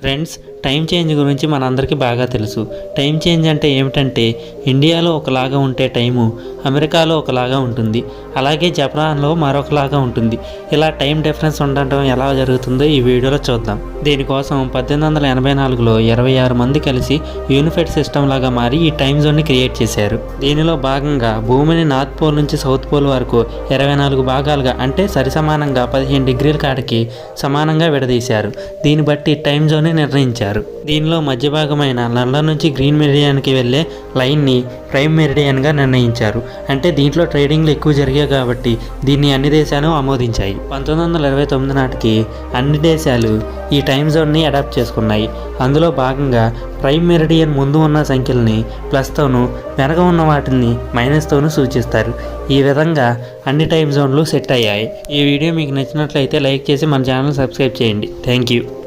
Friends time change గురించి మనందరికీ బాగా తెలుసు. టైం చేంజ్ అంటే ఏమిటంటే ఇండియాలో ఒకలాగా ఉంటే టైము అమెరికాలో ఒకలాగా ఉంటుంది. అలాగే జపాన్లో మరొకలాగా ఉంటుంది. ఇలా టైం డిఫరెన్స్ ఉండటం ఎలా జరుగుతుందో ఈ వీడియోలో చూద్దాం. దీనికోసం పద్దెనిమిది వందల ఎనభై నాలుగులో ఇరవై ఆరు మంది కలిసి యూనిఫైడ్ సిస్టమ్ లాగా మారి ఈ టైం జోన్ని క్రియేట్ చేశారు. దీనిలో భాగంగా భూమిని నార్త్ పోల్ నుంచి సౌత్ పోల్ వరకు ఇరవై నాలుగు భాగాలుగా అంటే సరిసమానంగా పదిహేను డిగ్రీల కాడికి సమానంగా విడదీశారు. దీన్ని బట్టి టైం జోన్ని నిర్ణయించారు. దీనిలో మధ్య భాగమైన లండన్ నుంచి గ్రీన్ మీడియానికి వెళ్ళే లైన్ని ప్రైమ్ మెరిడియన్గా నిర్ణయించారు. అంటే దీంట్లో ట్రేడింగ్లు ఎక్కువ జరిగాయి కాబట్టి దీన్ని అన్ని దేశాలు ఆమోదించాయి. పంతొమ్మిది వందల ఇరవై తొమ్మిది నాటికి అన్ని దేశాలు ఈ టైం జోన్ని అడాప్ట్ చేసుకున్నాయి. అందులో భాగంగా ప్రైమ్ మెరిడియన్ ముందు ఉన్న సంఖ్యల్ని ప్లస్తోనూ వెనక ఉన్న వాటిని మైనస్తోనూ సూచిస్తారు. ఈ విధంగా అన్ని టైం జోన్లు సెట్ అయ్యాయి. ఈ వీడియో మీకు నచ్చినట్లయితే లైక్ చేసి మన ఛానల్ సబ్స్క్రైబ్ చేయండి. Thank you